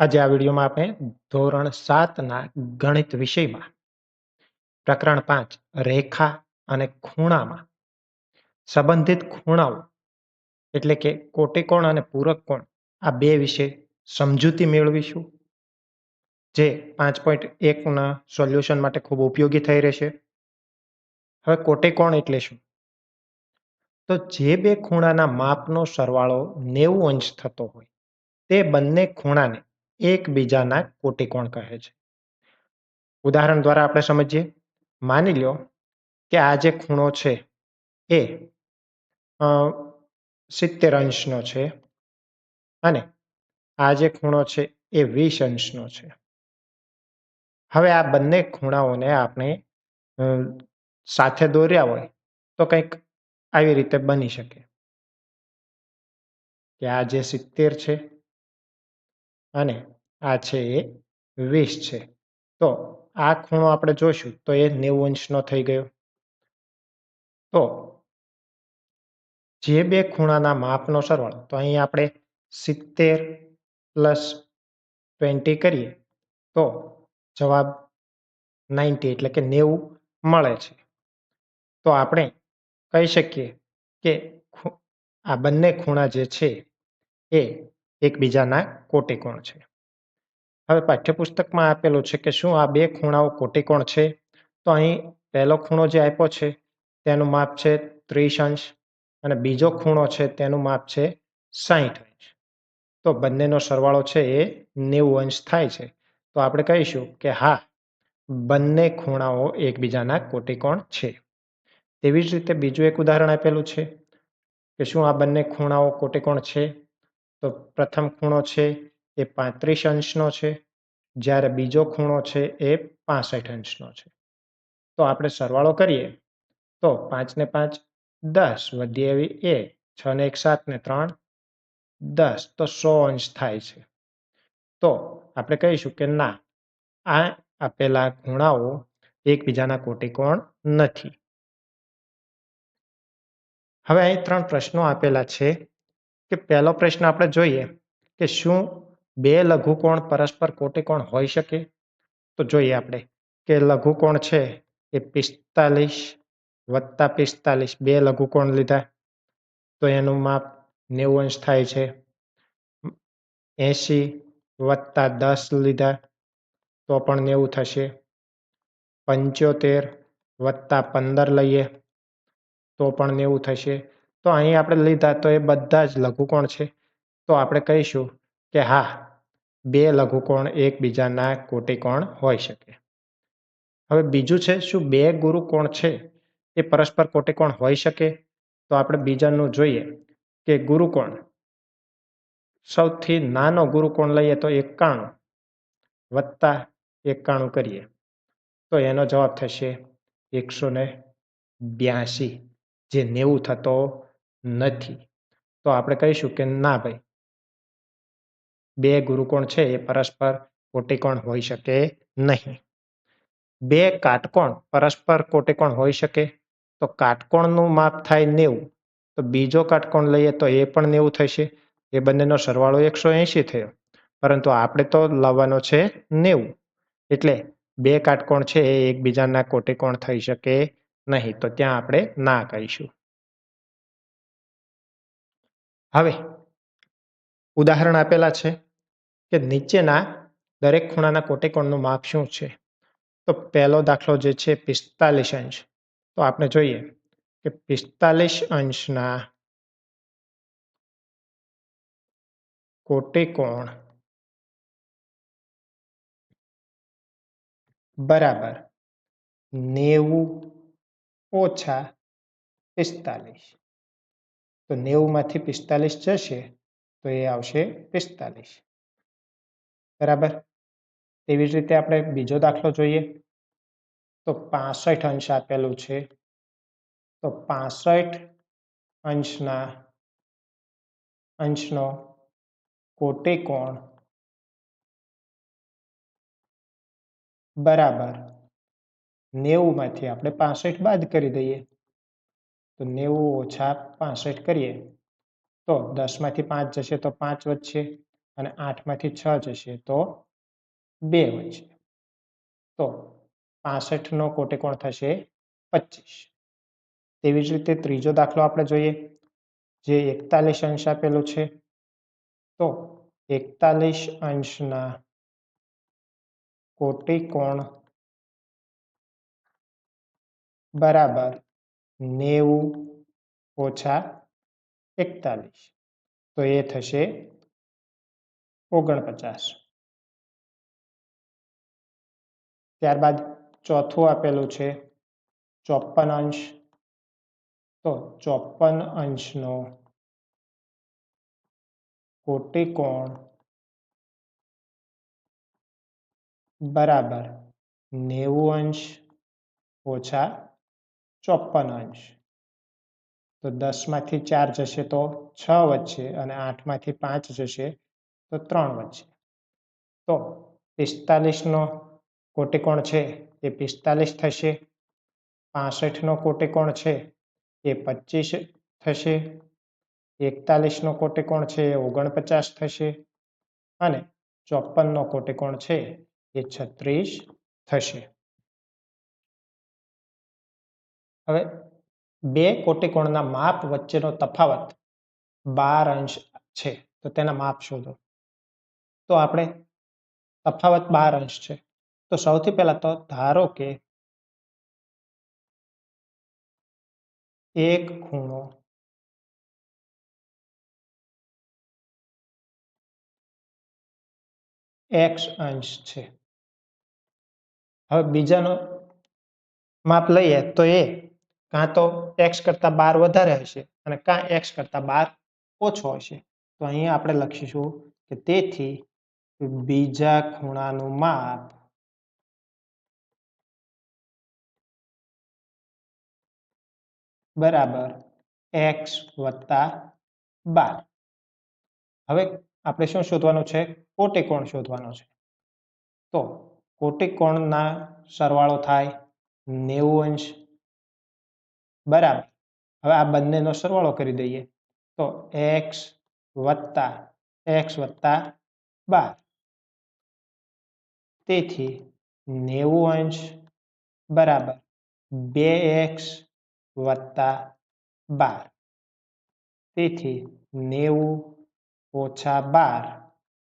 આજે આ વિડીયોમાં આપણે ધોરણ સાતના ગણિત વિષયમાં પ્રકરણ પાંચ, રેખા અને ખૂણામાં સંબંધિત ખૂણાઓ, એટલે કે કોટિકોણ અને પૂરક કોણ, આ બે વિશે સમજૂતી મેળવીશું, જે પાંચ પોઈન્ટ એકના સોલ્યુશન માટે ખૂબ ઉપયોગી થઈ રહેશે. હવે કોટિકોણ એટલે શું? તો જે બે ખૂણાના માપનો સરવાળો નેવું અંશ થતો હોય, તે બંને ખૂણાને એકબીજાના કોટિકોણ કહે છે? ઉદાહરણ દ્વારા આપણે સમજીએ. માની લો કે આ જે ખૂણો છે એ સિત્તેર અંશનો છે અને આ જે ખૂણો છે એ વીસ અંશનો છે. હવે આ બંને ખૂણાઓને આપણે સાથે દોર્યા હોય તો કંઈક આવી રીતે બની શકે. કે આ જે સિત્તેર છે અને આ છે એ વીસ છે. તો આ ખૂણો આપણે જોઈશું તો એ નેવું અંશનો થઈ ગયો. તો જે બે ખૂણાના માપનો સરવાળો, તો અહીં આપણે સિત્તેર પ્લસ ટ્વેન્ટી કરીએ, તો જવાબ નાઇન્ટી એટલે કે નેવું મળે છે. તો આપણે કહી શકીએ કે આ બંને ખૂણા જે છે એ એકબીજાના કોટિકોણ છે. હવે પાઠ્યપુસ્તકમાં આપેલું છે કે શું આ બે ખૂણાઓ કોટિકોણ છે? તો અહીં પહેલો ખૂણો જે આપ્યો છે, તેનું માપ છે ત્રીસ અંશ અને બીજો ખૂણો છે તેનું માપ છે સાહીઠ અંશ. તો બંનેનો સરવાળો છે એ નેવું અંશ થાય છે. તો આપણે કહીશું કે હા, બંને ખૂણાઓ એકબીજાના કોટિકોણ છે. તેવી જ રીતે બીજું એક ઉદાહરણ આપેલું છે કે શું આ બંને ખૂણાઓ કોટિકોણ છે? તો પ્રથમ ખૂણો છે એ પાંત્રીસ અંશનો છે, જ્યારે બીજો ખૂણો છે એ પાસઠ અંશનો છે. તો આપણે સરવાળો કરીએ, તો પાંચને પાંચ દસ વધી એવી એ છ ને એક સાત ને ત્રણ, દસ. તો સો અંશ થાય છે. તો આપણે કહીશું કે ના, આ આપેલા ખૂણાઓ એકબીજાના કોટિકોણ નથી. હવે અહીં ત્રણ પ્રશ્નો આપેલા છે કે પહેલો પ્રશ્ન આપણે જોઈએ કે શું બે લઘુકોણ પરસ્પર કોટિકોણ હોઈ શકે? તો જોઈએ આપણે કે લઘુકોણ છે એ પિસ્તાલીસ વત્તા પિસ્તાલીસ, બે લઘુકોણ લીધા. તો એનું માપ નેવું અંશ થાય છે. એસી વત્તા દસ લીધા તો પણ નેવું થશે. પંચોતેર વત્તા પંદર લઈએ તો પણ નેવું થશે. તો અહીં આપણે લીધા તો એ બધા જ લઘુકોણ છે. તો આપણે કહીશું કે હા બે લઘુકોણ એકબીજાના કોટિકોણ હોઈ શકે. હવે બીજું છે, શું બે ગુરુકોણ છે એ પરસ્પર કોટિકોણ હોઈ શકે? તો આપણે બીજાનું જોઈએ કે ગુરુકોણ, સૌથી નાનો ગુરુકોણ લઈએ તો એકાણું વત્તા એકાણું કરીએ. તો એનો જવાબ થશે એકસો ને બ્યાસી, જે નેવું થતો નથી. તો આપણે કહીશું કે ના ભાઈ બે ગુરુકોણ છે એ પરસ્પર કોટિકોણ હોઈ શકે નહીં. બે કાટકોણ પરસ્પર કોટિકોણ હોઈ શકે? તો કાટકોણનું માપ થાય નેવું. તો બીજો કાટકોણ લઈએ તો એ પણ નેવું થશે. એ બંનેનો સરવાળો એકસો એંશી થયો. પરંતુ આપણે તો લાવવાનો છે નેવું. એટલે બે કાટકોણ છે એ એકબીજાના કોટિકોણ થઈ શકે નહીં. તો ત્યાં આપણે ના કહીશું. હવે ઉદાહરણ આપેલા છે. કે નીચેના દરેક ખૂણાના કોટિકોણનું માપ શું છે? તો પહેલો દાખલો જે છે પિસ્તાલીસ અંશ. તો આપણે જોઈએ કે પિસ્તાલીસ અંશના કોટિકોણ બરાબર નેવું ઓછા પિસ્તાલીસ. તો નેવુંમાંથી પિસ્તાલીસ જશે તો એ આવશે પિસ્તાલીસ. બરાબર? તેવી જ રીતે આપણે બીજો દાખલો જોઈએ. તો પાસઠ અંશ આપેલું છે. તો પાસઠ અંશના અંશનો કોટે કોણ? બરાબર. નેવુંમાંથી આપણે પાસઠ બાદ કરી દઈએ. તો નેવું ઓછા પાસઠ કરીએ. તો દસમાંથી પાંચ જશે તો પાંચ વધશે. અને આઠમાંથી છ જશે, તો બે વધશે તો પાસઠનો કોટિકોણ થશે? પચીસ તેવી જ રીતે ત્રીજો દાખલો આપણે જોઈએ, જે એકતાલીસ અંશ આપેલું છે, તો એકતાલીસ અંશના કોટિકોણ બરાબર નેવું ઓછા એકતાલીસ. તો એ થશે ઓગણપચાસ. ત્યારબાદ ચોથું આપેલું છે ચોપન અંશ. તો ચોપન અંશનો કોટિકોણ બરાબર નેવું અંશ ઓછા ચોપન અંશ. તો દસમાંથી ચાર જશે તો છ વચ્ચે અને આઠમાંથી પાંચ જશે તો ત્રણ વધશે તો પિસ્તાલીસનો કોટિકોણ છે? એ પિસ્તાલીસ થશે. પાસઠનો કોટિકોણ છે? એ પચીસ થશે. એકતાલીસનો કોટિકોણ છે? એ ઓગણપચાસ થશે. અને ચોપનનો કોટિકોણ છે? એ છત્રીસ થશે. હવે બે કોટિકોણના માપ વચ્ચેનો તફાવત બાર અંશ છે. તો તેના માપ શોધો. તો આપણે તફાવત બાર અંશ છે. તો સૌથી પહેલા તો ધારો કે એક ખૂણો એક્સ અંશ છે. હવે બીજાનો માપ લઈએ તો એ કાં તો એક્સ કરતા બાર વધારે હશે અને કાં એક્સ કરતા બાર ઓછો હશે તો અહીંયા આપણે લખીશું કે તેથી બીજા ખૂણાનું માપ. બરાબર. એક્સ વત્તા બાર. હવે આપણે શું શોધવાનું છે? કોટિકોણ શોધવાનો છે? તો કોટિકોણના સરવાળો થાય નેવું અંશ. બરાબર. હવે આ બંનેનો સરવાળો કરી દઈએ. તો એક્સ વત્તા એક્સ વત્તા બાર. તેથી નેવું અંશ બરાબર બે એક્સ વત્તા બાર. તેથી નેવું ઓછા બાર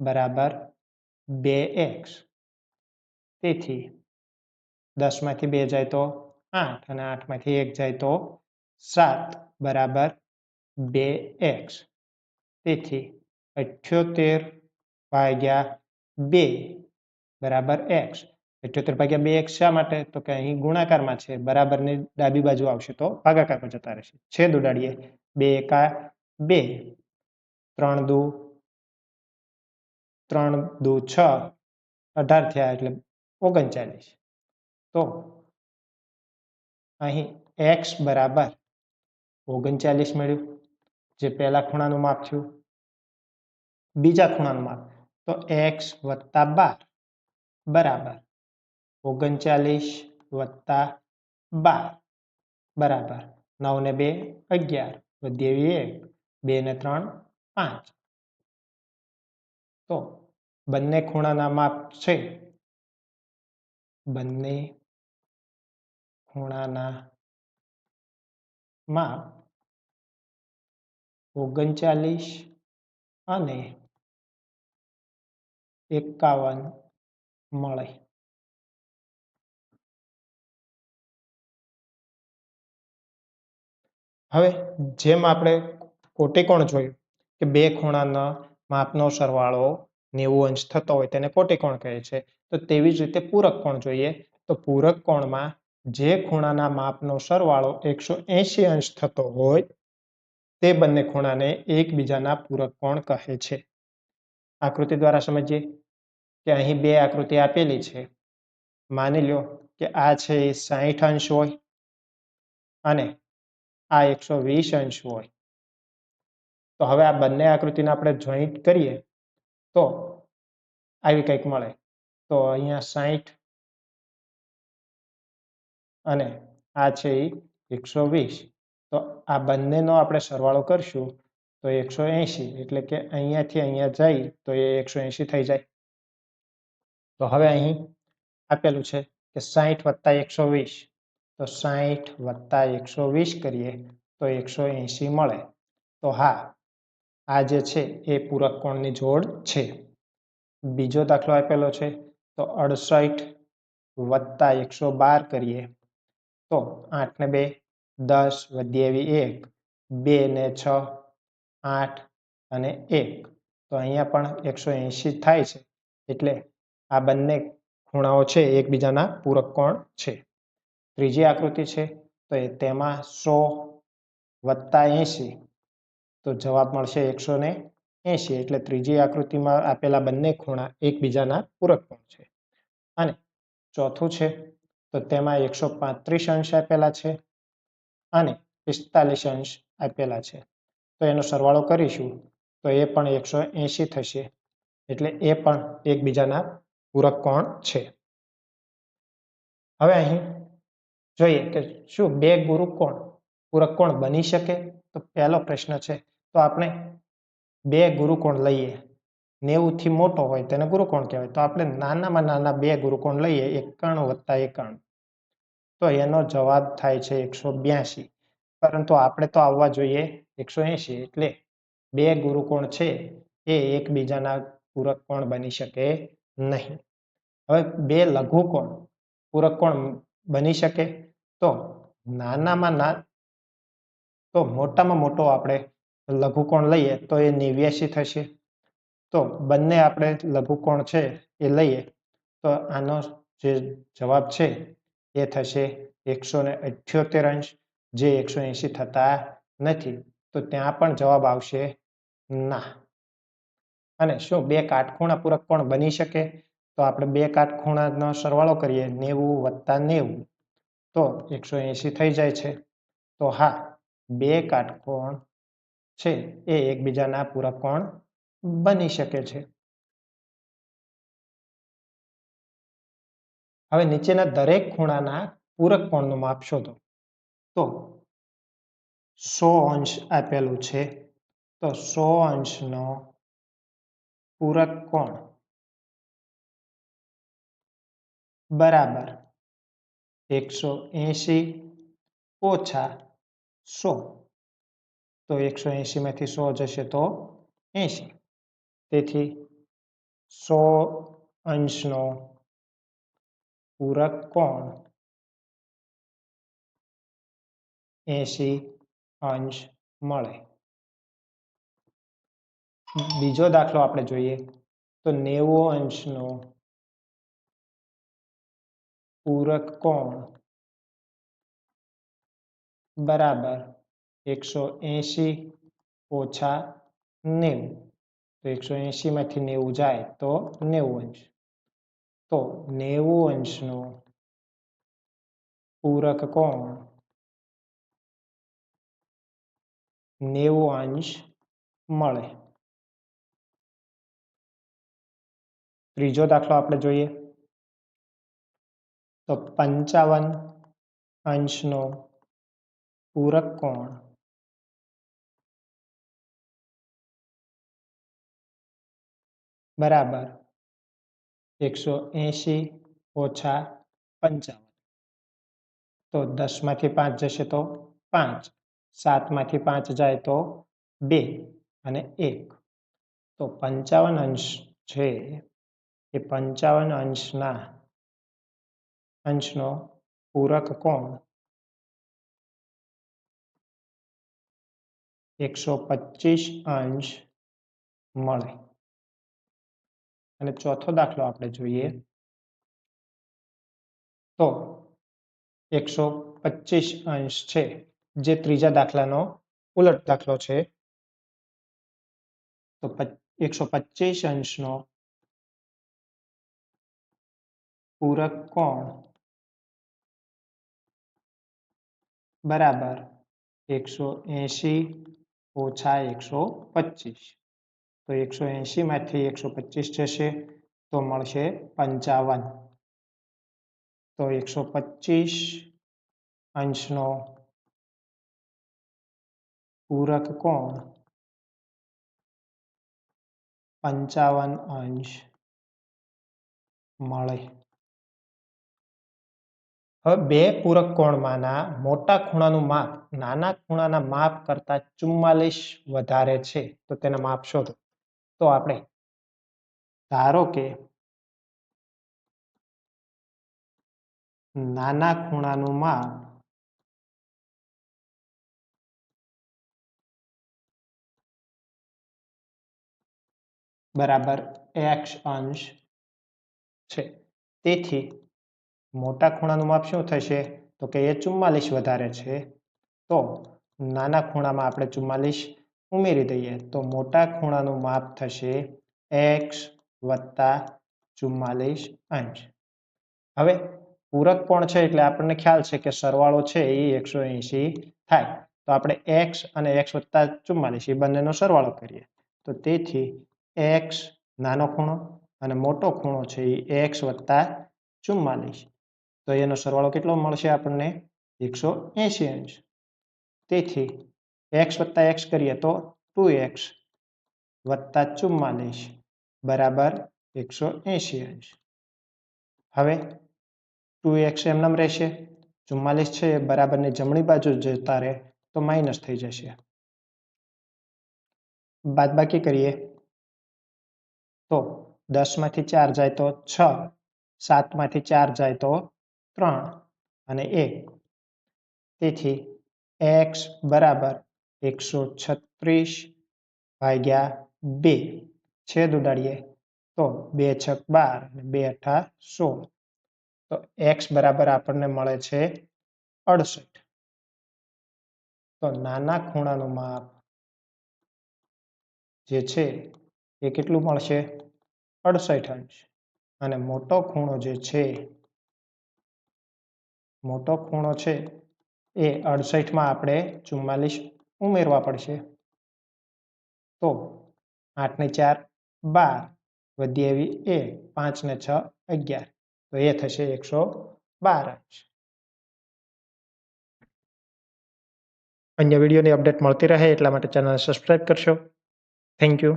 બરાબર બે એક્સ. તેથી દસમાંથી બે જાય તો આઠ અને આઠમાંથી એક જાય તો સાત બરાબર બે એક્સ. તેથી અઠ્યોતેર ભાગ્યા બે બરાબર એક્સ અઠ્યોતેર ભાગ્યા બે એક્સ શા માટે? તો કે અહીં ગુણાકારમાં છે, બરાબરની ડાબી બાજુ આવશે તો ભાગાકારમાં જતા રહેશે. છેદ ઉડાડીએ, બે એકા બે. ત્રણ દુ ત્રણ દુ છ. અઢાર થયા એટલે ઓગણચાલીસ. તો અહીં એક્સ બરાબર ઓગણચાલીસ મળ્યું. જે પહેલા ખૂણાનું માપ થયું. બીજા ખૂણાનું માપ. તો એક્સ વત્તા બાર. બરાબર. ઓગણચાલીસ વત્તા બાર. બરાબર. નવ ને બે, અગિયાર. વધેવી એક બે ને ત્રણ, પાંચ. તો બંને ખૂણાના માપ છે. બંને ખૂણાના માપ ઓગણચાલીસ અને એકાવન. મળે હવે જેમ આપણે કોટિકોણ જોયું કે બે ખૂણાના માપનો સરવાળો નેવું અંશ થતો હોય તેને કોટિકોણ કહે છે? તો તેવી જ રીતે પૂરક કોણ જોઈએ? તો પૂરક કોણમાં જે ખૂણાના માપનો સરવાળો એકસો અંશ થતો હોય તે બંને ખૂણાને એકબીજાના પૂરક કોણ કહે છે? આકૃતિ દ્વારા સમજીએ. કે અહીં બે આકૃતિ આપેલી છે. માની લો કે આ છે એ સાહીઠ અંશ હોય અને આ એકસો વીસ અંશ હોય. તો હવે આ બંને આકૃતિને આપણે જોઈન્ટ કરીએ તો આવી કંઈક મળે. તો અહીંયા સાહીઠ અને આ છે એ એકસો વીસ. તો આ બંનેનો આપણે સરવાળો કરશું તો એકસો એંશી. એટલે કે અહીંયાથી અહીંયા જાય તો એ એકસો એંશી થઈ જાય. તો હવે અહીં આપેલું છે કે સાહીઠ વત્તા એકસો વીસ. તો સાહીઠ વત્તા એકસો વીસ કરીએ તો એકસો એંશી મળે. તો હા, આ જે છે એ પૂરક કોણની જોડ છે. બીજો દાખલો આપેલો છે તો અડસઠ વત્તા એકસો બાર કરીએ. તો આઠ ને બે, દસ વધ્યાવી એક, બે ને છ, આઠ અને એક. તો અહીંયા પણ એકસો એંશી થાય છે. એટલે આ બંને ખૂણાઓ છે, એકબીજાના પૂરક કોણ છે? ત્રીજી આકૃતિ છે, તો તેમાં સો વત્તા એંશી, તો જવાબ મળશે એકસો ને એંશી, એટલે ત્રીજી આકૃતિમાં આપેલા બંને ખૂણા એકબીજાના પૂરક કોણ છે? અને ચોથું છે, તો તેમાં એકસો પાંત્રીસ અંશ આપેલા છે અને પિસ્તાલીસ અંશ આપેલા છે. તો એનો સરવાળો કરીશું, તો એ પણ એકસો એંશી થશે, એટલે એ પણ એકબીજાના પૂરક કોણ છે? હવે અહીં જોઈએ કે શું બે ગુરુ કોણ? પૂરક કોણ બની શકે? તો પહેલો પ્રશ્ન છે, તો આપણે બે ગુરુકોણ લઈએ? નેવુંથી મોટો હોય તેને ગુરુકોણ કહેવાય? તો આપણે નાનામાં નાના બે ગુરુકોણ લઈએ? એકાણું વત્તા એકાણું. તો એનો જવાબ થાય છે એકસો બ્યાસી પરંતુ આપણે તો આવવા જોઈએ એકસો એંશી, એટલે બે ગુરુકોણ છે એ એકબીજાના પૂરક કોણ બની શકે? નહીં. હવે બે લઘુકોણ પૂરક કોણ બની શકે? તો નાનામાં ના, તો મોટામાં મોટો આપણે લઘુકોણ લઈએ તો એ નેવ્યાસી થશે. તો બંને આપણે લઘુકોણ છે એ લઈએ તો આનો જે જવાબ છે એ થશે એકસો ને અઠ્યોતેર અંશ. જે એકસો એંશી થતા નથી તો ત્યાં પણ જવાબ આવશે ના. અને શું, બે કાટખૂણા પૂરક કોણ બની શકે? તો આપણે બે કાટખૂણાનો સરવાળો કરીએ, નેવું વત્તા નેવું. તો એકસો એંશી થઈ જાય છે. તો હા, બે કાટકોણ છે એ એકબીજાના પૂરક કોણ બની શકે છે. હવે નીચેના દરેક ખૂણાના પૂરક કોણનું માપ શોધો. તો સો અંશ આપેલું છે. તો સો અંશનો પૂરક કોણ? બરાબર. એકસો એંશી ઓછા સો. તો એકસો એંશીમાંથી સો જશે તો એંશી. તેથી સો અંશનો પૂરક કોણ? એંશી અંશ મળે. બીજો દાખલો આપણે જોઈએ તો નેવું અંશનો પૂરક કોણ? બરાબર, એકસો એંશી ઓછા નેવું. તો એકસો એંશીમાંથી નેવું જાય તો નેવું અંશ. તો નેવું અંશનો પૂરક કોણ? નેવું અંશ મળે. ત્રીજો દાખલો આપણે જોઈએ. તો પંચાવન અંશનો પૂરક કોણ? બરાબર. એકસો એંશી ઓછા પંચાવન. તો દસમાંથી પાંચ જશે તો પાંચ. સાતમાંથી પાંચ જાય તો બે અને એક. તો પંચાવન અંશ છે. એ પંચાવન અંશના. અંશનો પૂરક કોણ? એકસો પચીસ અંશ મળે. અને ચોથો દાખલો આપણે જોઈએ. તો એકસો પચીસ અંશ છે, જે ત્રીજા દાખલાનો ઉલટ દાખલો છે. તો એકસો પચીસ અંશનો પૂરક કોણ? બરાબર. એકસો એંશી ઓછા એકસો પચીસ. તો એકસો એંશીમાંથી એકસો પચીસ જશે, તો મળશે પંચાવન. તો એકસો પચીસ અંશનો પૂરક કોણ? પંચાવન અંશ મળે. હવે બે પૂરક કોણમાંના મોટા ખૂણાનું માપ નાના ખૂણાના માપ કરતા ચુમ્માલીસ વધારે છે. તો તેના માપ શોધો. તો આપણે ધારો કે નાના ખૂણાનું માપ બરાબર એક્સ અંશ છે. તેથી મોટા ખૂણાનું માપ શું થશે? તો કે એ ચુમ્માલીસ વધારે છે. તો નાના ખૂણામાં આપણે ચુમ્માલીસ ઉમેરી દઈએ. તો મોટા ખૂણાનું માપ થશે એક્સ વત્તા ચુમ્માલીસ અંશ. હવે પૂરક કોણ છે? એટલે આપણને ખ્યાલ છે કે સરવાળો છે એ એકસો થાય. તો આપણે એક્સ અને એક્સ વત્તા ચુમ્માલીસ એ બંનેનો સરવાળો કરીએ. તો તેથી એક્સ નાનો ખૂણો અને મોટો ખૂણો છે એ એક્સ વત્તા ચુમ્માલીસ. તો એનો સરવાળો કેટલો મળશે આપણને? એકસો એંશી અંશ. તેથી એક્સ વત્તા એક્સ કરીએ તો ટુ એક્સ વત્તા ચુમ્માલીસ બરાબર એકસો એંશી અંશ. હવે ટુ એક્સ એમનામ રહેશે. ચુમ્માલીસ છે, એ બરાબરની જમણી બાજુ જતા રહે તો માઇનસ થઈ જશે. બાદબાકી કરીએ. તો દસમાંથી ચાર જાય તો છ, સાતમાંથી ચાર જાય તો ત્રણ અને એક. તેથી એક્સ બરાબર એકસો છત્રીસ ભાગ્યા બે. છેદ ઉડાડીએ તો બે છક બાર બે અઠા સોળ. તો એક્સ બરાબર આપણને મળે છે અડસઠ. તો નાના ખૂણાનું માપ જે છે એ કેટલું મળશે? અડસઠ અંશ. અને મોટો ખૂણો જે છે મોટો ખૂણો છે, એ અડસઠમાં આપણે ચુમ્માલીસ ઉમેરવા પડશે. તો આઠ ને ચાર, બાર વધી એવી એ પાંચ ને છ, અગિયાર. તો એ થશે એકસો બાર અન્ય વિડીયોની અપડેટ મળતી રહે એટલા માટે ચેનલ સબસ્ક્રાઈબ કરશો. Thank you.